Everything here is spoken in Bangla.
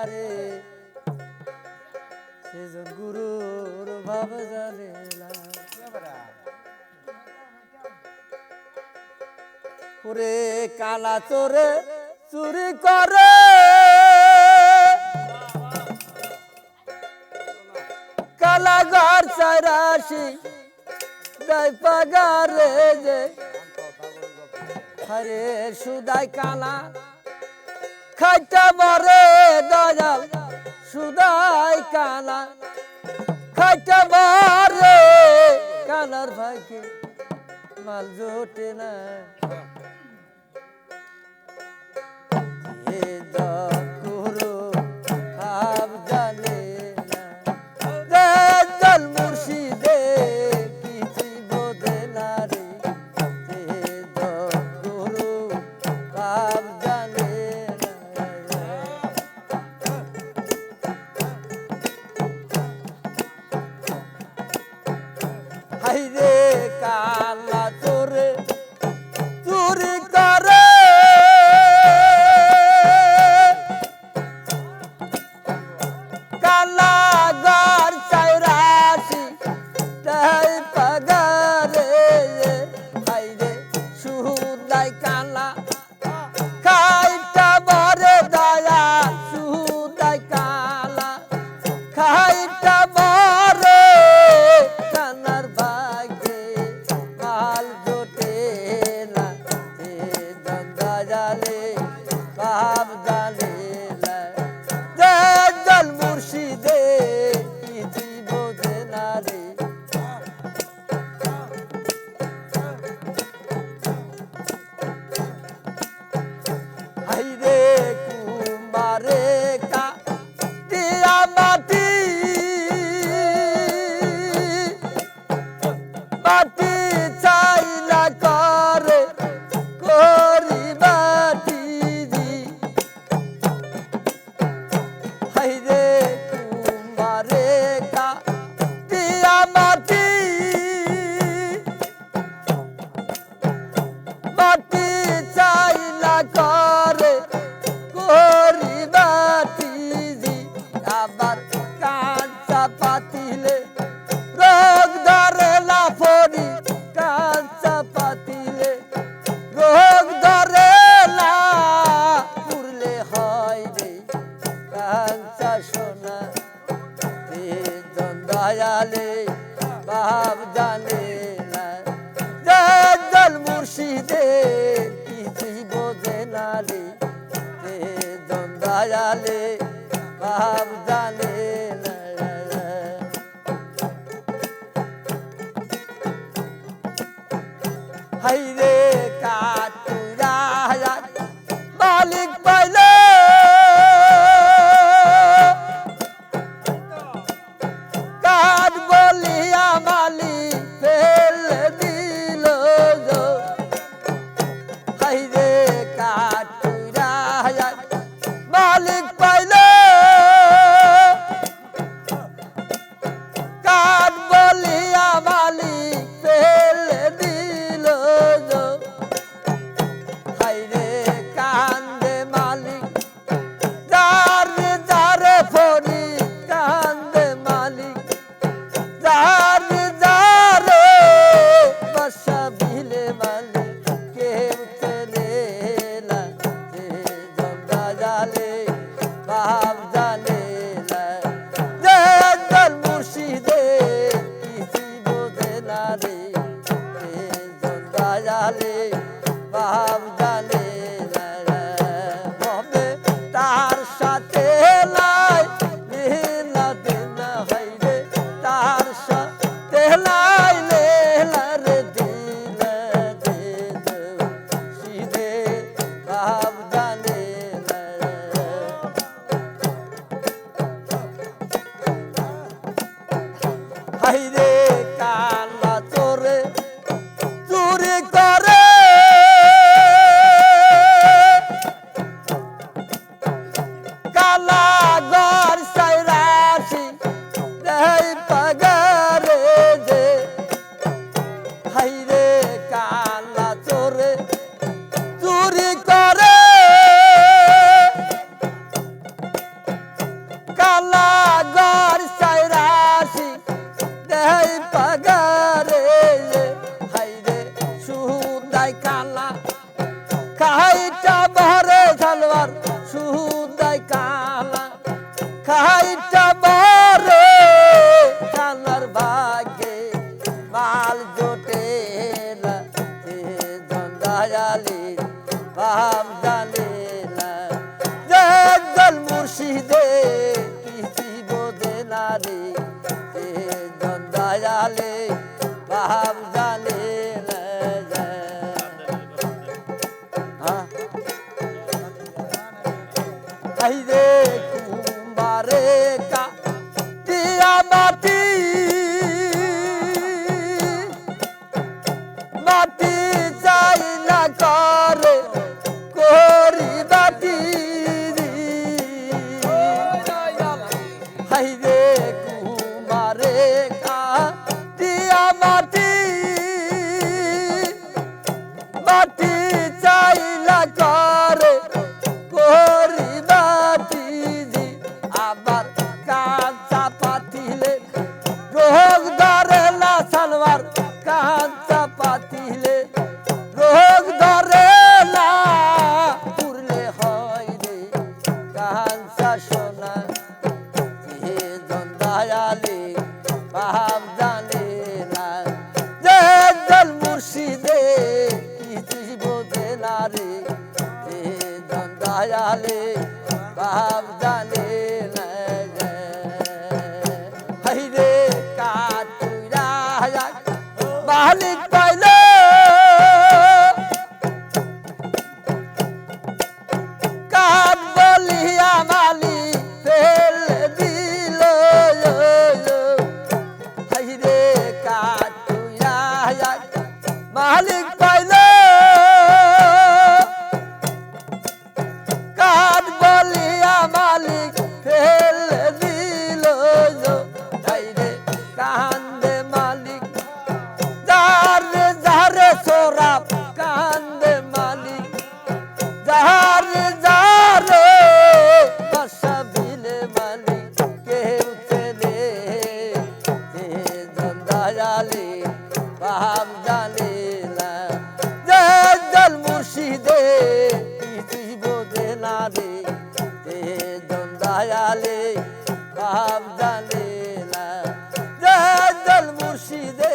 লারে সেজন গুরুর ভাব জানে ওরে কালা চোরে চুরি করে। কালা ঘর সারাশি দেয় পাগারে যে। হরে সুদাই কালা খাইতে পারে দয়াল সুদাই কানা খাইতে পারে কানার ভাইকে মাল জোটে না। love. দে কিছুই বোঝে না রে দয়ালে ভাব জানে Haydi. জানি দয়ালে ভাব জানি বাপ জানে না। যে জল মুর্শিদে কিছু বোঝে না রে। দয়ালে বাপ জালে ভাব জানে না। জল মুর্শিদে, কিছুই বোঝে না রে। দয়ালে ভাব জানে না। জল মুর্শিদে